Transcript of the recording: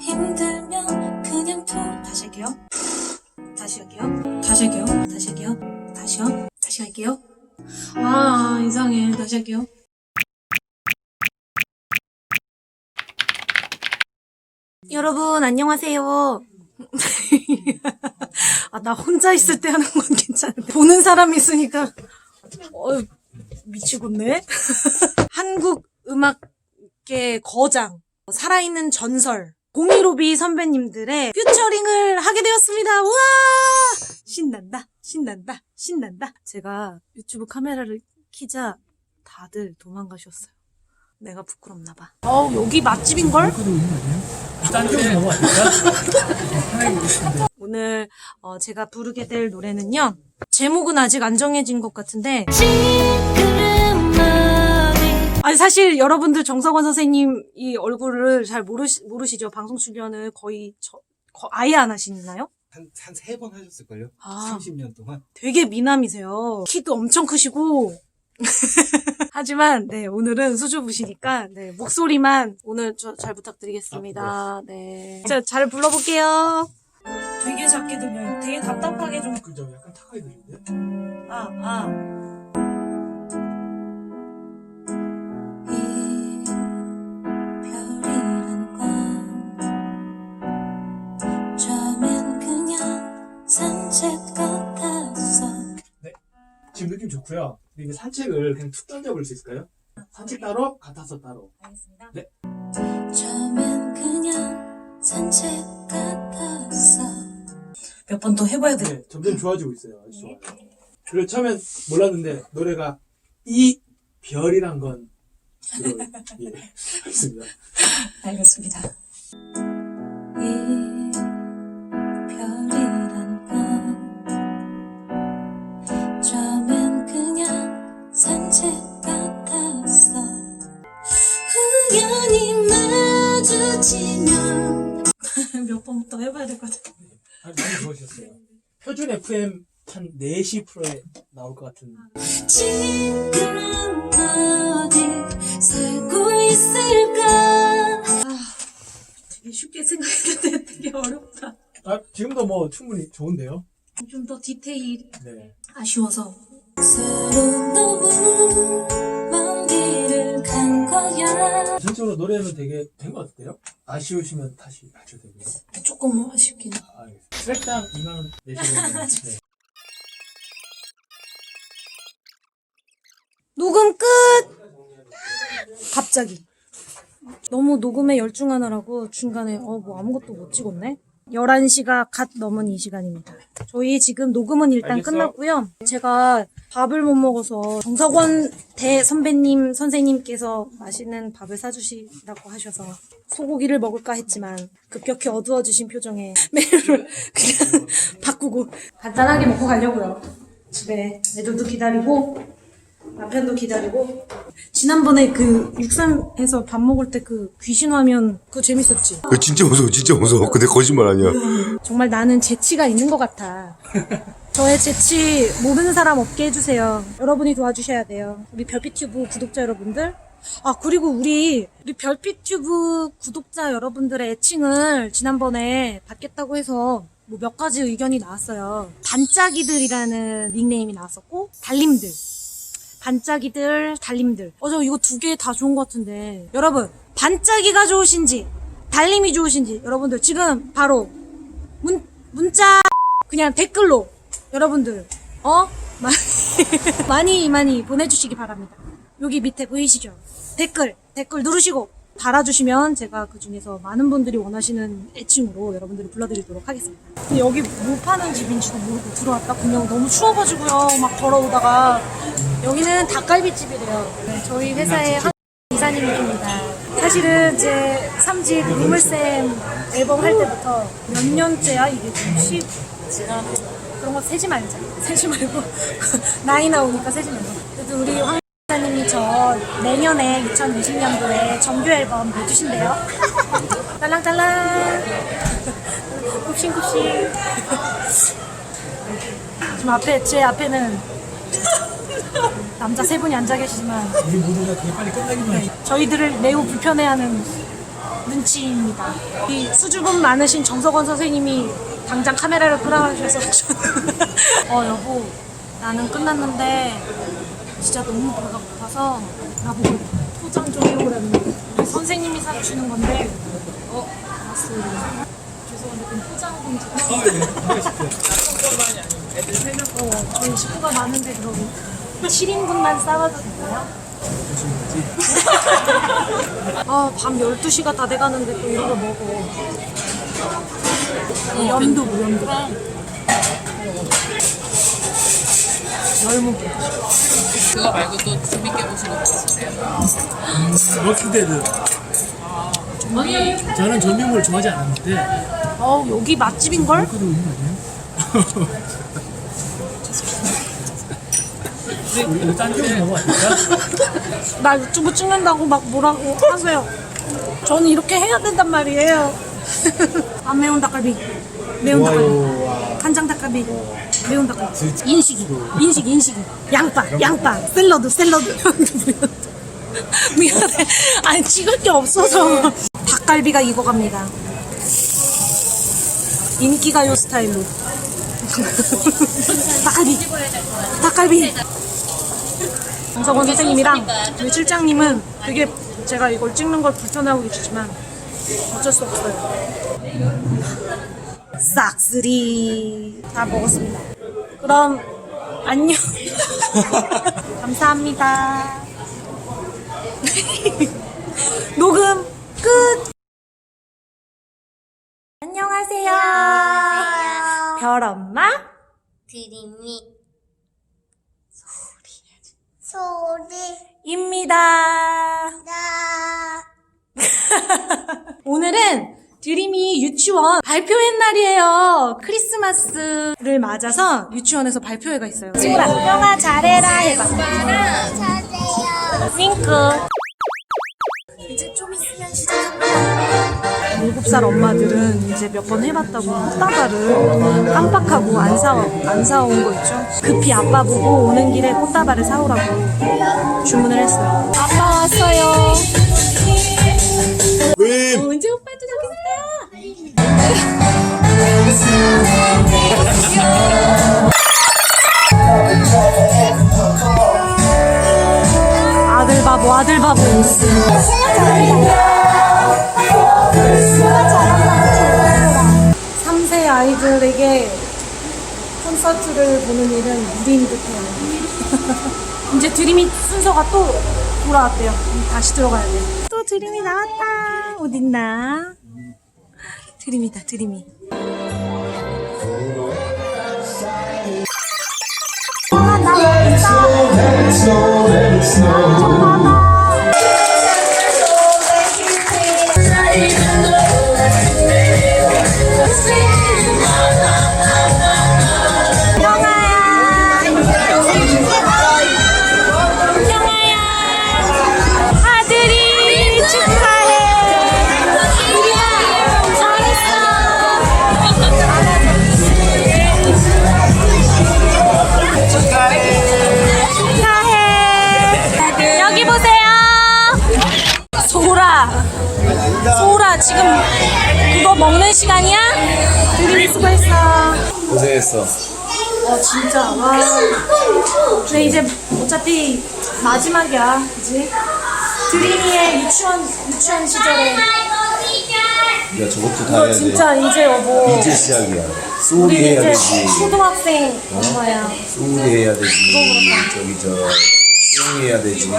힘들면 그냥 둬 다시 할게요. 다시 할게요. 다시 할게요. 다시 할게요. 다시요. 다시 할게요. 아 이상해. 다시 할게요. 여러분 안녕하세요. 아 나 혼자 있을 때 하는 건 괜찮은데. 보는 사람 있으니까. 어 미치겠네. 한국 음악계 거장. 살아있는 전설 공이로비 선배님들의 퓨처링을 하게 되었습니다. 우와! 신난다, 신난다, 신난다. 제가 유튜브 카메라를 키자 다들 도망가셨어요. 내가 부끄럽나 봐. 어우, 여기 맛집인걸? 오늘 어, 제가 부르게 될 노래는요. 제목은 아직 안 정해진 것 같은데 아니 사실 여러분들 정석원 선생님 이 얼굴을 잘 모르시, 모르시죠? 방송 출연을 거의 저, 거- 아예 안 하시나요? 한, 한 세 번 하셨을걸요? 아. 30년 동안? 되게 미남이세요. 키도 엄청 크시고. 하지만 네 오늘은 수줍으시니까 네 목소리만 오늘 저 잘 부탁드리겠습니다. 네. 자, 잘 불러볼게요. 되게 작게 들려요. 되게 답답하게 좀. 그죠? 약간 탁하게 들리는데? 아, 아. 좋고요. 근데 이게 산책을 그냥 툭 던져버릴 수 있을까요? 산책 따로, 같아서 따로. 알겠습니다. 처음엔 그냥 산책 같았어 몇 번 더 해봐야 돼. 네, 점점 좋아지고 있어요. 아주 좋아요. 그리고 처음엔 몰랐는데 노래가 이 별이란 건. 예, 알겠습니다. 알겠습니다. 이 표준 FM 한 4시 프로에 나올 것 같은. 지금 어디 살고 있을까 되게 쉽게 생각했는데 되게 어렵다. 아, 지금도 뭐 충분히 좋은데요? 좀 더 디테일 네. 아쉬워서. 서로 너무 먼 길을 간 거야 전체적으로 노래는 되게 된 것 같은데요? 아쉬우시면 다시 맞춰도 되고요. 조금 아쉽긴. 아, 2만 원 내시면 네. 녹음 끝! 갑자기. 너무 녹음에 열중하느라고 중간에 어 뭐 아무것도 못 찍었네. 11시가 갓 넘은 이 시간입니다. 저희 지금 녹음은 일단 알겠어. 끝났고요. 제가 밥을 못 먹어서 정석원 대 선배님 선생님께서 맛있는 밥을 사주시라고 하셔서 소고기를 먹을까 했지만 급격히 어두워지신 표정에 메뉴를 그냥 바꾸고 간단하게 먹고 가려고요. 집에 애들도 기다리고 남편도 기다리고 지난번에 그 육삼에서 밥 먹을 때 그 귀신 화면 그거 재밌었지? 야, 진짜 무서워, 진짜 무서워. 근데 거짓말 아니야. 정말 나는 재치가 있는 것 같아. 저의 재치 모르는 사람 없게 해주세요. 여러분이 도와주셔야 돼요. 우리 별빛튜브 구독자 여러분들. 아 그리고 우리 우리 별빛튜브 구독자 여러분들의 애칭을 지난번에 받겠다고 해서 뭐 몇 가지 의견이 나왔어요. 반짝이들이라는 닉네임이 나왔었고 달림들. 반짝이들, 달림들. 어, 저 이거 두 개 다 좋은 것 같은데. 여러분, 반짝이가 좋으신지, 달림이 좋으신지, 여러분들 지금 바로 문, 문자, 그냥 댓글로, 여러분들, 어? 많이, 많이, 보내주시기 바랍니다. 여기 밑에 보이시죠? 댓글, 댓글 누르시고, 달아주시면 제가 그 중에서 많은 분들이 원하시는 애칭으로 여러분들을 불러드리도록 하겠습니다. 여기 뭐 파는 집인지도 모르고 들어왔다. 그냥 너무 추워가지고요. 막 걸어오다가. 여기는 닭갈비집이래요. 네, 저희 회사의 한 이사님이십니다. 사실은 제 3집 루물쌤 앨범 할 때부터 몇 년째야? 이게 좀 시, 지난 그런 거 세지 말자. 세지 말고. 나이 나오니까 세지 말고. 그래도 우리 황 이사님이 저 내년에 2020년도에 정규 앨범 내주신대요. 딸랑딸랑. 굽신굽신. 지금 앞에, 제 앞에는 남자 세 분이 앉아 계시지만 우리 모두가 되게 빨리 끝나기만 해. 저희들을 매우 불편해하는 눈치입니다. 이 수줍음 많으신 정석원 선생님이 당장 카메라를 끄라하셔서 어 여보 나는 끝났는데 진짜 너무 배가 고파서 나보고 포장 좀 해오라는 우리 선생님이 사주시는 건데 어 알았어요. 죄송한데 그럼 포장 좀 주세요. 어, 저희 식구가 많은데 그럼 7인분만 싸워도 되나요? 아, 밤 12시가 다 돼가는데 또 이런 거 먹어. 연두, 연두. 열무게. 그거 말고 또 재밌게 보시는 거 있으세요? 워킹데드. 저는 좀비물을 좋아하지 않았는데 어우, 여기 맛집인걸? 그래도 있는 거 아니에요? 우리 아닐까? 나 유튜브 찍는다고 막 뭐라고 하세요. 저는 이렇게 해야 된단 말이에요. 안 매운 닭갈비. 매운 닭갈비. 간장 닭갈비. 매운 닭갈비. 인식이. 인식, 인식이. 양파, 양파. 샐러드, 샐러드. 미안해. 아니, 찍을 게 없어서. 닭갈비가 익어갑니다. 인기가요 스타일로. 닭갈비. 닭갈비. 정석원 선생님이랑 저희 실장님은 되게 제가 이걸 찍는 걸 불편해하고 계시지만 어쩔 수 없어요. 싹쓸이 다 먹었습니다. 그럼 안녕. 감사합니다. 녹음 끝. 안녕하세요. 별엄마 드림이 소리 입니다. 나 오늘은 드림이 유치원 발표회 날이에요. 크리스마스를 맞아서 유치원에서 발표회가 있어요. 친구라, 형아 잘해라 해봐. 잘해요 윙크. 7살 엄마들은 이제 몇 번 해봤다고 꽃다발을 깜빡하고 안 사, 안 사온 거 있죠? 급히 아빠 보고 오는 길에 꽃다발을 사오라고 주문을 했어요. 아빠 왔어요. 왜? 언제 오빠 도 아이들에게 콘서트를 보는 일은 무리인 듯해요. 이제 드림이 순서가 또 돌아왔대요. 다시 들어가야 돼요. 또 드림이 나왔다. 어딨나? 드림이다 드림이. 아들이 소라 소라 지금 그거 먹는 시간이야? 드림이 수고했어 고생했어. 어 진짜 와 근데 이제 어차피 마지막이야 그지? 드림이의 유치원 유치원 시절에 야 저것도 다 해야 돼. 진짜 이제 뭐 이제 시작이야. 소리 우리 해야 이제 되지. 초등학생 엄마야 소리 해야 되지. 저기 저 수영이 해야 되지.